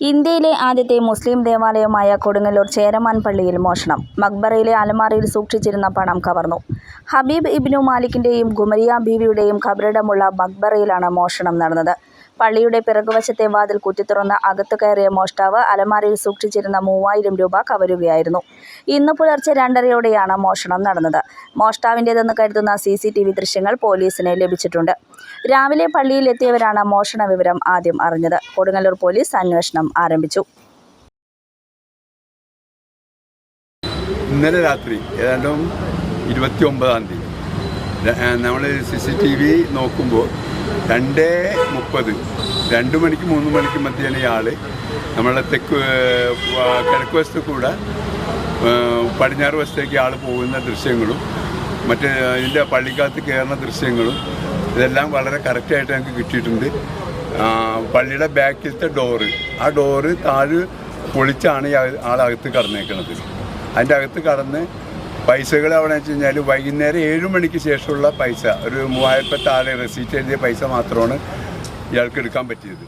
ഇന്ത്യയിലെ ആദ്യത്തെ മുസ്ലിം ദേവാലയമായ കൊടുങ്ങല്ലൂർ ചേരമാൻ പള്ളിയിൽ മോഷണം. മക്ബറയിലെ അലമാരയിൽ സൂക്ഷിച്ചിരുന്ന പണം കവർന്നു. ഹബീബ് ഇബ്നു മാലിക്കിന്റെയും ഗുമരിയ ബീവിയുടെയും ഖബറിടമുള്ള മക്ബറയിലാണ് മോഷണം നടന്നത്. പള്ളിയുടെ പിറകുവശത്തെ വാതിൽ കുത്തിത്തുറന്ന് അകത്തു കയറിയ മോഷ്ടാവ് അലമാരയിൽ സൂക്ഷിച്ചിരുന്ന മൂവായിരം രൂപ കവരുകയായിരുന്നു. ഇന്ന് പുലർച്ചെ രണ്ടരയോടെയാണ് മോഷണം നടന്നത്. മോഷ്ടാവിന്റേതെന്ന് കരുതുന്ന സി സി ടി വി ദൃശ്യങ്ങൾ പോലീസിന് ലഭിച്ചിട്ടുണ്ട്. രാവിലെ പള്ളിയിൽ എത്തിയവരാണ് മോഷണ വിവരം ആദ്യം അറിഞ്ഞത്. കൊടുങ്ങല്ലൂർ പോലീസ് അന്വേഷണം ആരംഭിച്ചു. ഇന്നലെ രാത്രി ഏതാണ്ടും ഇരുപത്തി ഒമ്പതാം തീയതി. നമ്മൾ സി സി ടി വി നോക്കുമ്പോൾ രണ്ട് മുപ്പത് രണ്ട് മണിക്ക് മൂന്ന് മണിക്ക് മധ്യേന ഇയാൾ നമ്മളെ തെക്ക് കിഴക്ക് വശത്ത് കൂടെ പടിഞ്ഞാറ് വശത്തേക്ക് ആൾ പോകുന്ന ദൃശ്യങ്ങളും മറ്റ് ഇതിന്റെ പള്ളിക്കകത്ത് കയറുന്ന ദൃശ്യങ്ങളും ഇതെല്ലാം വളരെ കറക്റ്റായിട്ട് ഞങ്ങൾക്ക് കിട്ടിയിട്ടുണ്ട്. പള്ളിയുടെ ബാക്കിലത്തെ ഡോറ് ആ ഡോറ് താഴ് പൊളിച്ചാണ് ആളകത്ത് കടന്നേക്കണത്. അതിന്റെ അകത്ത് കടന്ന് പൈസകൾ അവിടെ വെച്ച് കഴിഞ്ഞാൽ വൈകുന്നേരം ഏഴ് മണിക്ക് ശേഷമുള്ള പൈസ ഒരു മൂവായിരത്തി താഴെ റെസീറ്റ് എഴുതിയ പൈസ മാത്രമാണ് ഇയാൾക്ക് എടുക്കാൻ പറ്റിയത്.